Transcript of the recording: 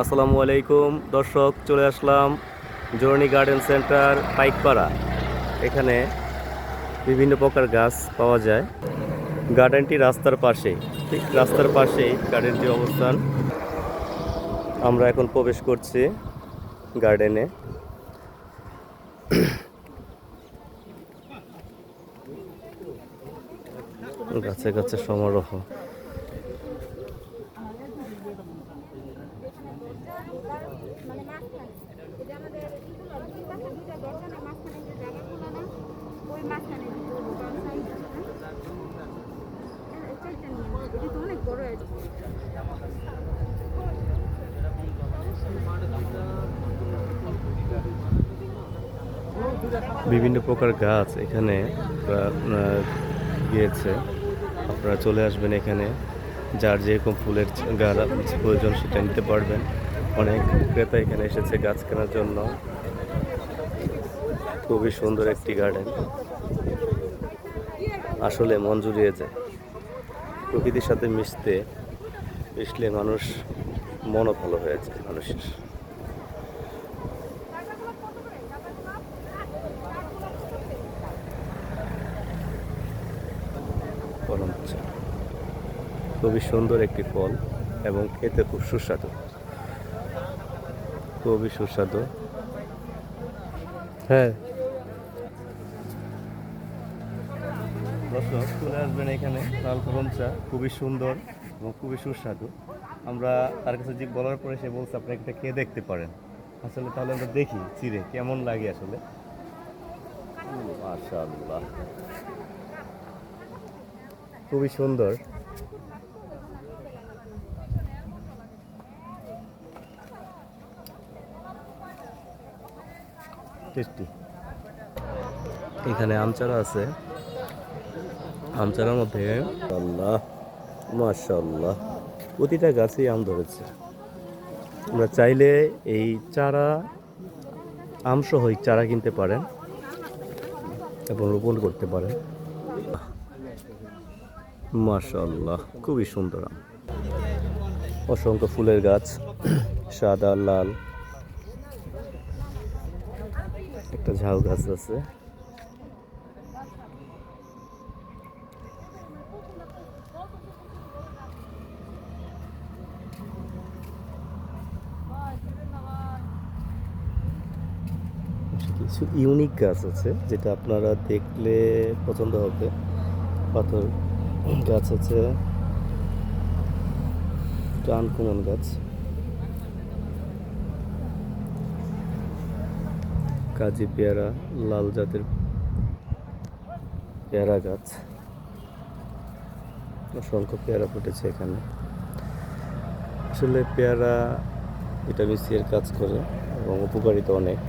আসসালামু আলাইকুম। দর্শক, চলে আসলাম জর্নি গার্ডেন সেন্টার পাইকপাড়া। এখানে বিভিন্ন প্রকার গাছ পাওয়া যায়। গার্ডেনটি রাস্তার পাশেই ঠিক রাস্তার পাশেই গার্ডেনটির অবস্থান। আমরা এখন প্রবেশ করছি গার্ডেনে গাছে গাছে সমারোহ। মানে মাঝখানে। যে আমাদের ইগুলো দুইটা দরজা না মাঝখানে যে জায়গাগুলো না, ওই মাঝখানে দিতে হবে বাম সাইডে চাইতে নিয়ে এটা তো অনেক বড় বিভিন্ন প্রকার গাছ এখানে গিয়েছে। আপনারা চলে আসবেন এখানে। যার যেরকম ফুলের গাছ প্রয়োজন সেটা নিতে পারবেন। অনেক ক্রেতা এখানে এসেছে গাছ কেনার জন্য। খুবই সুন্দর একটি গার্ডেন আসলে মন জুড়িয়ে যায়। প্রকৃতির সাথে মিশতে, মিশলে মানুষ মনও ভালো হয়ে যায় মানুষের। খুবই সুন্দর একটি ফল এবং খেতে খুব সুস্বাদু। খুবই সুস্বাদু। হ্যাঁ। দর্শক চলে আসবেন এখানে লাল করম চা। খুবই সুন্দর এবং খুবই সুস্বাদু। আমরা তার কাছে যে বলার পরে সে বলছে আপনি একটা খেয়ে দেখতে পারেন। আসলে তাহলে আমরা দেখি চিরে কেমন লাগে আসলে। মাশাআল্লাহ। খুবই সুন্দর। টেস্টি। এখানে আমচারা আছে। আমচারার মধ্যে আল্লাহ মাশাল্লাহ প্রতিটা গাছেই আম ধরেছে। আমরা চাইলে এই চারা, আমসহ এই চারা কিনতে পারেন এবং রোপণ করতে পারেন। মাশাল্লাহ খুবই সুন্দর আম। অসংখ্য ফুলের গাছ, সাদা, লাল। একটা ঝাউ গাছ আছে। কিছু ইউনিক গাছ আছে, যেটা আপনারা দেখলে পছন্দ হবে। পাথর গাছ আছে। আনকমন গাছ। কাজী পেয়ারা, লাল জাতের পেয়ারা গাছ। অসংখ্য পেয়ারা ফুটেছে এখানে। আসলে পেয়ারা ভিটামিন সি এর কাজ করে এবং উপকারিতা অনেক।